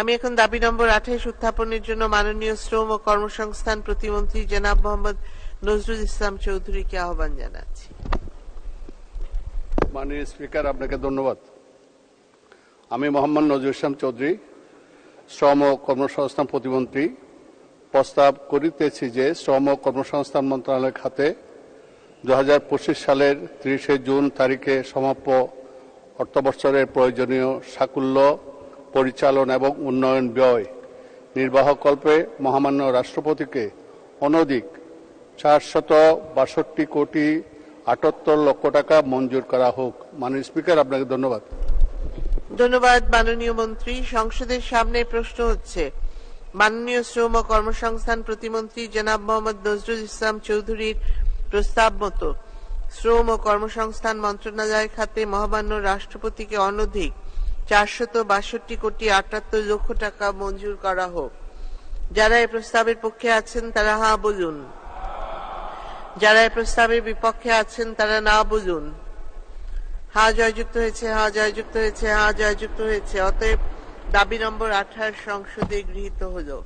আমি এখন দাবি নম্বর আঠাইশ, উত্থাপনের জন্য মাননীয় শ্রম ও কর্মসংস্থান প্রতিমন্ত্রী জেনাব মোহাম্মদ নজরুল ইসলাম চৌধুরীকে আহ্বান জানাচ্ছি। মাননীয় স্পিকার, আপনাকে ধন্যবাদ। আমি মোহাম্মদ নজরুল ইসলাম চৌধুরী, শ্রম ও কর্মসংস্থান প্রতিমন্ত্রী। প্রস্তাব করিতেছি যে, শ্রম ও কর্মসংস্থান মন্ত্রণালয়ের খাতে দু হাজার পঁচিশ সালের তিরিশে জুন তারিখে সমাপ্য অর্থবৎসরের প্রয়োজনীয় সাকুল্য পরিচালন এবং উন্নয়ন ব্যয় নির্বাহকল্পে মহামান্য রাষ্ট্রপতিকে অনধিক চারশত বাষট্টি কোটি আটাত্তর লক্ষ টাকা মঞ্জুর করা হোক। মাননীয় স্পিকার, আপনাকে ধন্যবাদ। ধন্যবাদ মাননীয় মন্ত্রী। সংসদের সামনে প্রশ্ন হচ্ছে, মাননীয় শ্রম ও কর্মসংস্থান প্রতিমন্ত্রী জনাব মোহাম্মদ নজরুল ইসলাম চৌধুরীর প্রস্তাব মতো শ্রম ও কর্মসংস্থান মন্ত্রণালয় খাতে মহামান্য রাষ্ট্রপতিকে অনধিক চারশত বাষট্টি কোটি আটাত্তর লক্ষ টাকা মঞ্জুর করা হোক। যারা এই প্রস্তাবের পক্ষে আছেন, তারা হা বলুন। যারা এই প্রস্তাবের বিপক্ষে আছেন, তারা না বলুন। হা জয়যুক্ত হয়েছে, হা জয়যুক্ত হয়েছে, হা জয়যুক্ত হয়েছে। অতএব দাবি নম্বর আঠাশ সংসদে গৃহীত হলো।